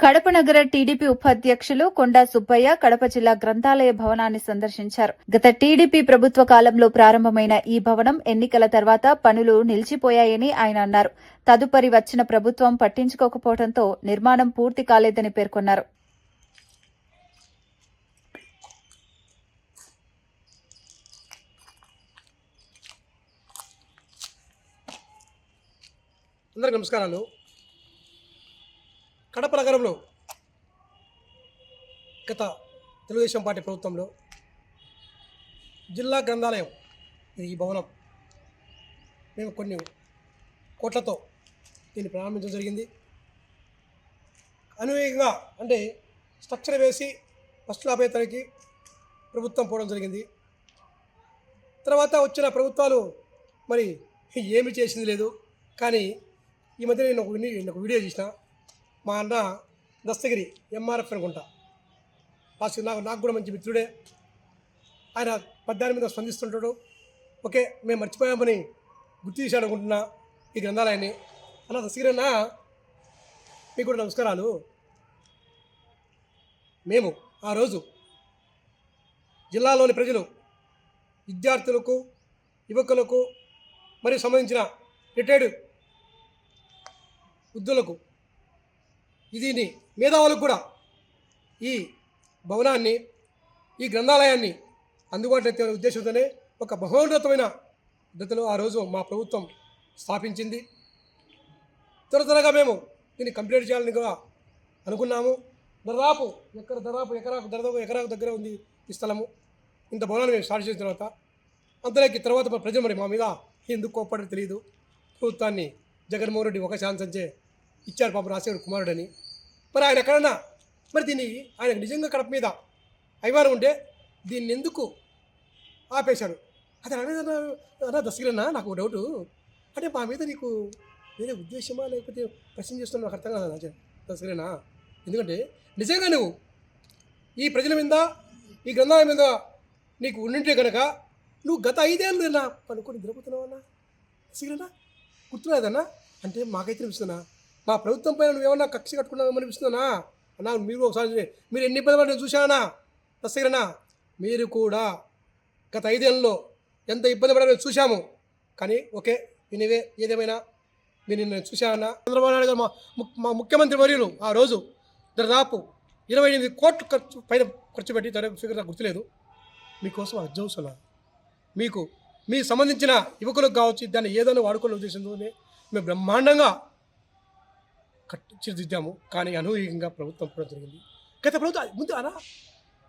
కడప నగర టీడీపీ ఉపాధ్యక్షులు కొండా సుబ్బయ్య కడప జిల్లా గ్రంథాలయ భవనాన్ని సందర్శించారు. గత టీడీపీ ప్రభుత్వ కాలంలో ప్రారంభమైన ఈ భవనం ఎన్నికల తర్వాత పనులు నిలిచిపోయాయని ఆయన అన్నారు. తదుపరి వచ్చిన ప్రభుత్వం పట్టించుకోకపోవడంతో నిర్మాణం పూర్తి కాలేదని పేర్కొన్నారు. అందరికీ నమస్కారాలు. కడప నగరంలో గత తెలుగుదేశం పార్టీ ప్రభుత్వంలో జిల్లా గ్రంథాలయం ఇది ఈ భవనం మేము కొన్ని కోట్లతో దీన్ని ప్రారంభించడం జరిగింది. అనువేగంగా అంటే స్ట్రక్చర్ వేసి ఫస్ట్ లాభేతనికి ప్రభుత్వం పోవడం జరిగింది. తర్వాత వచ్చిన ప్రభుత్వాలు మరి ఏమి చేసింది లేదు. కానీ ఈ మధ్య నేను ఒక విని- నేను ఒక వీడియో చూసిన మా అన్న దస్తగిరి ఎంఆర్ఎఫ్ అనుకుంటా. పాస్టర్ నాకు నాకు కూడా మంచి మిత్రుడే. ఆయన పద్యాల మీద స్పందిస్తుంటాడు. ఓకే మేము మర్చిపోయామని గుర్తు చేశాడు అనుకుంటున్నా ఈ గ్రంథాలయాన్ని. అన్న దస్తగిరి అన్న మీకు కూడా నమస్కారాలు. మేము ఆ రోజు జిల్లాలోని ప్రజలు విద్యార్థులకు యువకులకు మరియు సంబంధించిన రిటైర్డ్ వృద్ధులకు ఇది మేధావులకు కూడా ఈ భవనాన్ని ఈ గ్రంథాలయాన్ని అందుబాటులో తెచ్చే ఉద్దేశంతోనే ఒక బహోన్నతమైన పద్ధతిలో ఆ రోజు మా ప్రభుత్వం స్థాపించింది. త్వర త్వరగా మేము దీన్ని కంప్లీట్ చేయాలని కూడా అనుకున్నాము. దాదాపు ఎక్కడ దాదాపు ఎకరాకు దాదాపు ఎకరాకు దగ్గర ఉంది ఈ స్థలము. ఇంత భవనాన్ని మేము స్టార్ట్ చేసిన తర్వాత అంతలోకి తర్వాత ప్రజలు మరి మా మీద ఎందుకు కోప్పడో తెలియదు ప్రభుత్వాన్ని జగన్మోహన్ రెడ్డి ఒక ఛాన్సంచే ఇచ్చారు పాప రాజశేఖర్ కుమారుడని మరి ఆయన ఎక్కడన్నా? మరి దీన్ని ఆయన నిజంగా కడప మీద అభిమానం ఉంటే దీన్ని ఎందుకు ఆపేశాడు అది అనేది అన్న దశగిరన్నా నాకు ఒక డౌటు. అంటే మా మీద నీకు వేరే ఉద్దేశమా? లేకపోతే ప్రశ్న చేస్తున్నా నాకు అర్థం కాదు దశగిరన్నా ఎందుకంటే నిజంగా నువ్వు ఈ ప్రజల మీద ఈ గ్రంథాల మీద నీకు ఉండింటే కనుక నువ్వు గత ఐదేళ్ళు నా పనుకొని నిద్రపోతున్నావన్నా? దశగిరన్నా గుర్తురాదన్నా అంటే మాకైతే అనిపిస్తున్నా మా ప్రభుత్వం పైన నువ్వేమన్నా కక్ష కట్టుకున్నావు అనిపిస్తుందన్నా? అన్నా మీరు ఒకసారి మీరు ఎన్ని ఇబ్బంది నేను చూశానా దశగిరన్నా మీరు కూడా గత ఐదేళ్ళలో ఎంత ఇబ్బంది పడారో చూశాము. కానీ ఓకే వినివే ఏదేమైనా మీరు నేను చూశానా చంద్రబాబు నాయుడు గారు మా ము- మా ముఖ్యమంత్రి వర్యులు ఆ రోజు దాదాపు ఇరవై ఎనిమిది కోట్లు ఖర్చు పైన ఖర్చు పెట్టి ఫిగర్ నాకు గుర్తులేదు. మీకోసం అది మీకు మీ సంబంధించిన యువకులకు కావచ్చు దాన్ని ఏదైనా వాడుకోవాలని ఉద్దేశంతోనే మేము బ్రహ్మాండంగా తీర్చిదిద్దాము కానీ అనూహ్యంగా ప్రభుత్వం కూడా జరిగింది గత ప్రభుత్వం ముందు అలా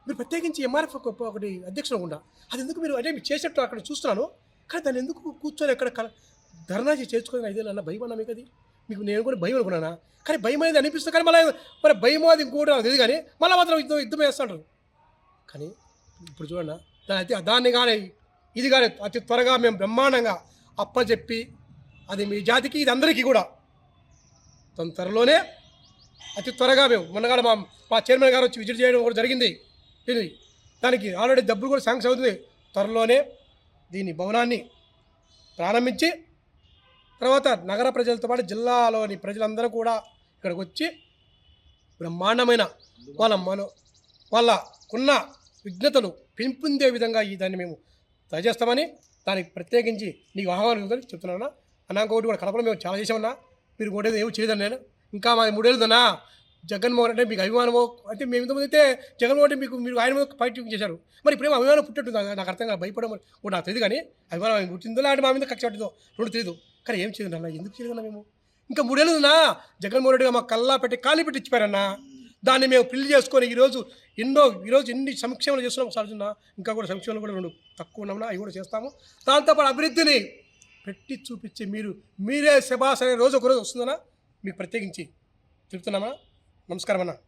మీరు ప్రత్యేకించి ఎంఆర్ఎఫ్ ఒకటి అధ్యక్షుడు ఉండా అది ఎందుకు మీరు అంటే మీరు చేసేట్టు అక్కడ చూస్తున్నాను కానీ దాన్ని ఎందుకు కూర్చొని ఎక్కడ ధర్నా చేసి చేర్చుకొని ఐదేళ్ళు అన్న భయం అన్నా మీకు అది మీకు నేను కూడా భయం అనుకున్నానా? కానీ భయం అనేది అనిపిస్తుంది కానీ మళ్ళీ మరి భయం అది ఇంకోటి నాకు తెలియదు కానీ మళ్ళీ మాత్రం యుద్ధం యుద్ధం వేస్తుంటారు కానీ ఇప్పుడు చూడండి దాని అయితే దాన్ని కానీ ఇది కానీ అతి త్వరగా మేము బ్రహ్మాండంగా అప్పచెప్పి అది మీ జాతికి ఇది అందరికీ కూడా త్వరలోనే అతి త్వరగా మేము మొన్నగాడ మా మా చైర్మన్ గారు వచ్చి విజిట్ చేయడం కూడా జరిగింది. దీన్ని దానికి ఆల్రెడీ డబ్బులు కూడా శాంక్షన్ అవుతుంది. త్వరలోనే దీని భవనాన్ని ప్రారంభించి తర్వాత నగర ప్రజలతో పాటు జిల్లాలోని ప్రజలందరూ కూడా ఇక్కడికి వచ్చి బ్రహ్మాండమైన వాళ్ళ మన వాళ్ళకున్న విఘ్నతలు పెంపొందే విధంగా ఈ దాన్ని మేము దయచేస్తామని దానికి ప్రత్యేకించి నీకు ఆహ్వానం చెప్తున్నా చెప్తున్నాను అన్నా ఇంకొకటి కూడా కడపలో మేము చాలా చేసామన్నా మీరు మూడేది ఏమో చేయదని నేను? ఇంకా మా మూడేళ్ళదన్నా. జగన్మోహన్ అంటే మీకు అభిమానమో? అంటే మేము ఇంతకుముందు అయితే జగన్మోహన్ అంటే మీకు మీరు ఆయన మీద ఫైటింగ్ చేశారు మరి ఇప్పుడేమో అభిమానం పుట్టట్టు నాకు అర్థం కాదు భయపడడం కూడా నాకు తెలియదు కానీ అభిమానం ఆయన పుట్టిందో లేదంటే మా మీద కక్ష పట్టిందో రెండు తెలియదు కానీ ఏం చేయదు అన్న ఎందుకు చేయదన్నా మేము? ఇంకా మూడేళ్ళుదన్నా. జగన్మోహన్ రెడ్డిగా మా కల్లా పెట్టి కాలి పెట్టి ఇచ్చిపోయారన్నా. దాన్ని మేము పెళ్ళి చేసుకొని ఈరోజు ఎన్నో ఈరోజు ఎన్ని సంక్షేమాలు చేస్తున్నాం ఒకసారి ఇంకా కూడా సంక్షేమాలు కూడా రెండు తక్కువ ఉన్నామన్నా అవి కూడా చేస్తాము. దాంతోపాటు అభివృద్ధిని పెట్టి చూపించి మీరు మీరే శబాస్ అనే రోజు ఒక రోజు వస్తుందన్నా? మీకు ప్రత్యేకించి చెప్తున్నామా నమస్కారం అన్నా